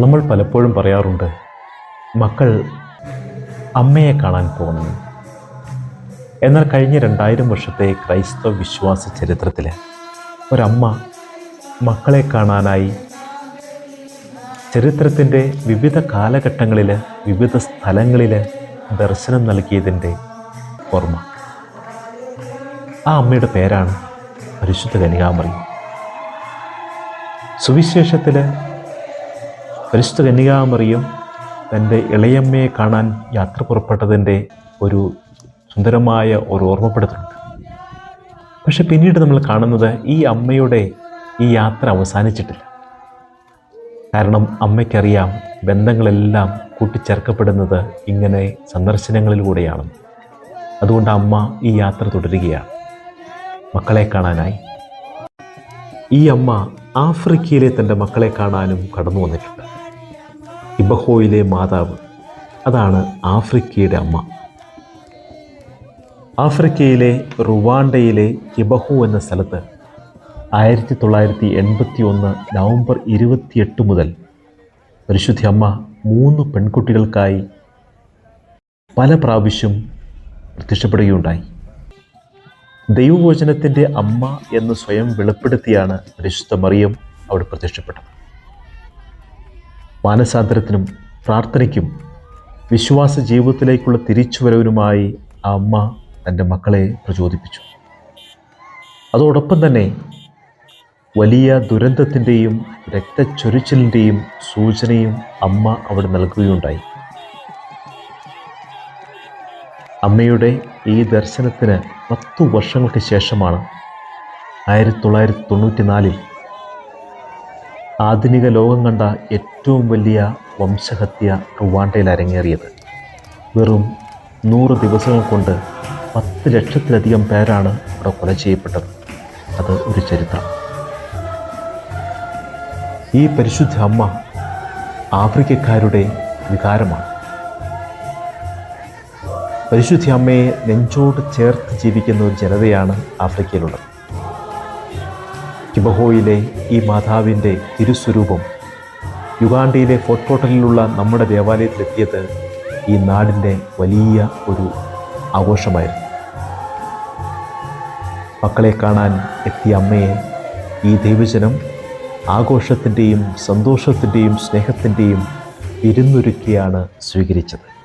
നമ്മൾ പലപ്പോഴും പറയാറുണ്ട് മക്കൾ അമ്മയെ കാണാൻ പോകുന്നു. എന്നാൽ കഴിഞ്ഞ രണ്ടായിരം വർഷത്തെ ക്രൈസ്തവ വിശ്വാസ ചരിത്രത്തിൽ ഒരമ്മ മക്കളെ കാണാനായി ചരിത്രത്തിന്റെ വിവിധ കാലഘട്ടങ്ങളിൽ വിവിധ സ്ഥലങ്ങളിൽ ദർശനം നൽകിയതിന്റെ ഓർമ്മ. ആ അമ്മയുടെ പേരാണ് പരിശുദ്ധ കനികാമറി സുവിശേഷത്തിൽ പരിശുദ്ധ കന്യകാമറിയും തന്റെ ഇളയമ്മയെ കാണാൻ യാത്ര പുറപ്പെട്ടതിന്റെ ഒരു സുന്ദരമായ ഒരു ഓർമ്മപ്പെടുത്തലുണ്ട്. പക്ഷെ പിന്നീട് നമ്മൾ കാണുന്നത് ഈ അമ്മയുടെ ഈ യാത്ര അവസാനിച്ചിട്ടില്ല. കാരണം അമ്മയ്ക്കറിയാം ബന്ധങ്ങളെല്ലാം കൂട്ടിച്ചേർക്കപ്പെടുന്നത് ഇങ്ങനെ സന്ദർശനങ്ങളിലൂടെയാണ്. അതുകൊണ്ട് അമ്മ ഈ യാത്ര തുടരുകയാണ്. മക്കളെ കാണാനായി. ഈ അമ്മ ആഫ്രിക്കയിലെ തന്റെ മക്കളെ കാണാനും കടന്നു വന്നിട്ടുണ്ട്. ഇബഹോയിലെ മാതാവ്. അതാണ് ആഫ്രിക്കയുടെ അമ്മ. ആഫ്രിക്കയിലെ റുവാണ്ടയിലെ ഇബഹു എന്ന സ്ഥലത്ത് ആയിരത്തി തൊള്ളായിരത്തി എൺപത്തി ഒന്ന് നവംബർ ഇരുപത്തിയെട്ട് മുതൽ പരിശുദ്ധി അമ്മ മൂന്ന് പെൺകുട്ടികൾക്കായി പല പ്രാവശ്യം പ്രത്യക്ഷപ്പെടുകയുണ്ടായി. ദൈവവചനത്തിന്റെ അമ്മ എന്ന് സ്വയം വെളിപ്പെടുത്തിയാണ് പരിശുദ്ധ മറിയം അവിടെ പ്രത്യക്ഷപ്പെട്ടത്. മാനസാന്തരത്തിനും പ്രാർത്ഥനയ്ക്കും വിശ്വാസ ജീവിതത്തിലേക്കുള്ള തിരിച്ചുവരവിനുമായി ആ അമ്മ തന്റെ മക്കളെ പ്രചോദിപ്പിച്ചു. അതോടൊപ്പം തന്നെ വലിയ ദുരന്തത്തിന്റെയും രക്തച്ചൊരിച്ചിലിന്റെയും സൂചനയും അമ്മ അവിടെ നൽകുകയുണ്ടായി. അമ്മയുടെ ഈ ദർശനത്തിന് പത്തു വർഷങ്ങൾക്ക് ശേഷമാണ് ആയിരത്തി തൊള്ളായിരത്തി തൊണ്ണൂറ്റി നാലിൽ ആധുനിക ലോകം കണ്ട ഏറ്റവും വലിയ വംശഹത്യ റുവാണ്ടയിൽ അരങ്ങേറിയത്. വെറും നൂറ് ദിവസങ്ങൾ കൊണ്ട് പത്ത് ലക്ഷത്തിലധികം പേരാണ് അവിടെ കൊല ചെയ്യപ്പെട്ടത്. അത് ഒരു ചരിത്രം. ഈ പരിശുദ്ധ അമ്മ ആഫ്രിക്കക്കാരുടെ വികാരമാണ്. പരിശുദ്ധ അമ്മയെ നെഞ്ചോട് ചേർത്ത് ജീവിക്കുന്ന ഒരു ജനതയാണ് ആഫ്രിക്കയിലുള്ളത്. കിബഹോയിലെ ഈ മാതാവിന്റെ തിരുസ്വരൂപം. യുഗാണ്ടിയിലെ ഫോർട്ട് ഹോട്ടലിലുള്ള നമ്മുടെ ദേവാലയത്തിലെത്തിയത് ഈ നാടിന്റെ വലിയ ഒരു ആഘോഷമായിരുന്നു. മക്കളെ കാണാൻ എത്തിയ അമ്മയെ ഈ ദൈവജനം ആഘോഷത്തിന്റെയും സന്തോഷത്തിന്റെയും സ്നേഹത്തിന്റെയും വിരുന്നൊരുക്കിയാണ് സ്വീകരിച്ചത്.